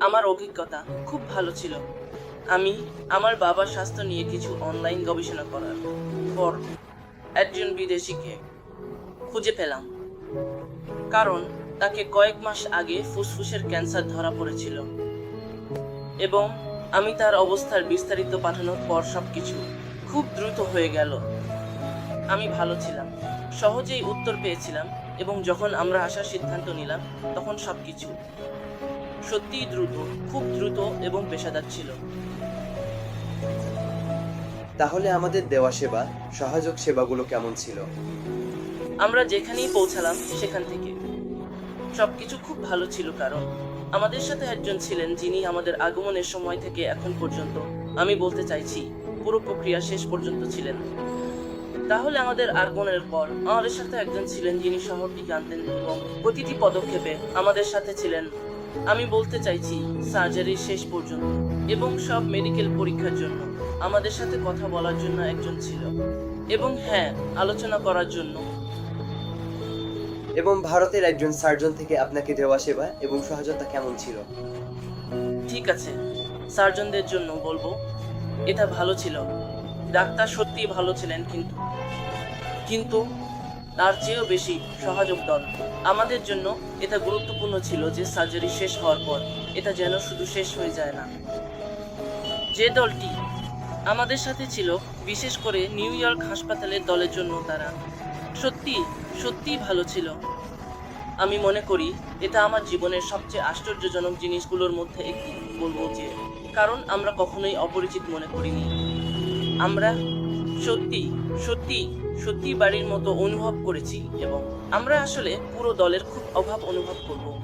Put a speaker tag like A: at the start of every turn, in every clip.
A: আমার অভিজ্ঞতা খুব ভালো ছিল। আমি আমার বাবার স্বাস্থ্য নিয়ে কিছু অনলাইন গবেষণা করার পর একজন বিদেশিকে খুঁজে পেলাম। কারণ তাকে কয়েক মাস আগে ফুসফুসের ক্যান্সার ধরা পড়েছিল এবং আমি তার অবস্থার বিস্তারিত পাঠানোর পর সব কিছু খুব দ্রুত হয়ে গেল। আমি ভালো ছিলাম, সহজেই উত্তর পেয়েছিলাম এবং যখন আমরা আসার সিদ্ধান্ত নিলাম, তখন সবকিছু সত্যিই দ্রুত খুব দ্রুত এবং পেশাদার ছিল।
B: তাহলে আমাদের দেওয়া সেবা সহায়ক সেবাগুলো কেমন ছিল?
A: আমরা যেখানেই পৌঁছালাম সেখান থেকে। সবকিছু খুব ভালো ছিল কারণ আমাদের সাথে একজন ছিলেন যিনি আমাদের আগমনের সময় থেকে এখন পর্যন্ত আমি বলতে চাইছি পুরো প্রক্রিয়া শেষ পর্যন্ত ছিলেন। তাহলে আমাদের আগমনের পর আমাদের সাথে একজন ছিলেন যিনি শহরটি জানতেন এবং প্রতিটি পদক্ষেপে আমাদের সাথে ছিলেন আমি বলতে চাইছি সার্জারির শেষ পর্যন্ত এবং সব মেডিকেল পরীক্ষার জন্য আমাদের সাথে কথা বলার জন্য একজন ছিল। এবং হ্যাঁ আলোচনা করার জন্য।
B: এবং ভারতের একজন সার্জন থেকে আপনাকে দেওয়া সেবা এবং সহায়তা কেমন ছিল?
A: ঠিক আছে সার্জনদের জন্য বলব এটা ভালো ছিল। ডাক্তার সত্যিই ভালো ছিলেন কিন্তু। কিন্তু তার চেয়েও বেশি সহযোগ দল আমাদের জন্য এটা গুরুত্বপূর্ণ ছিল যে সার্জারি শেষ হওয়ার পর এটা যেন শুধু শেষ হয়ে যায় না। যে দলটি আমাদের সাথে ছিল, বিশেষ করে নিউ ইয়র্ক হাসপাতালের দলের জন্য তারা। সত্যি, সত্যিই ভালো ছিল। আমি মনে করি এটা আমার জীবনের সবচেয়ে আশ্চর্যজনক জিনিসগুলোর মধ্যে একটি, বলব যে। কারণ আমরা কখনোই অপরিচিত মনে করিনি। আমরা সত্যি সত্যি সত্যি বাড়ির মতো অনুভব করেছি এবং আমরা আসলে পুরো দলের খুব অভাব অনুভব করব।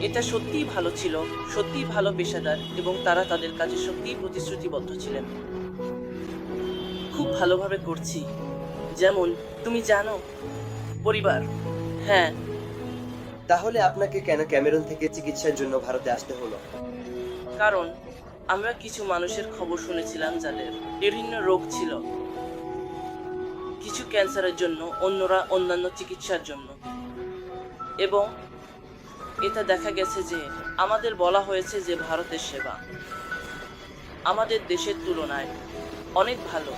A: এটা সত্যিই ভালো ছিল সত্যিই ভালো পেশাদার এবং তারা তাদের কাজে সত্যিই প্রতিশ্রুতিবদ্ধ ছিলেন। খুব ভালোভাবে করছি। যেমন তুমি জানো পরিবার। হ্যাঁ।
B: তাহলে আপনাকে কেন ক্যামেরন থেকে চিকিৎসার জন্য ভারতে আসতে হলো?
A: কারণ আমরা কিছু মানুষের খবর শুনেছিলাম যাদের বিভিন্ন রোগ ছিল। কিছু ক্যান্সারের জন্য অন্যরা অন্যান্য চিকিৎসার জন্য। এবং এটা দেখা গেছে যে আমাদের বলা হয়েছে যে ভারতের সেবা আমাদের দেশের তুলনায় অনেক ভালো।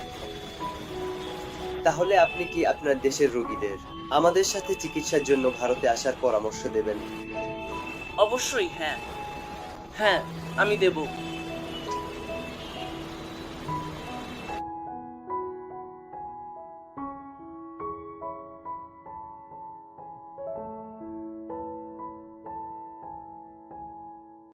B: তাহলে আপনি কি আপনার দেশের রোগীদের আমাদের সাথে চিকিৎসার জন্য ভারতে আসার পরামর্শ দেবেন?
A: অবশ্যই হ্যাঁ। হ্যাঁ আমি দেব।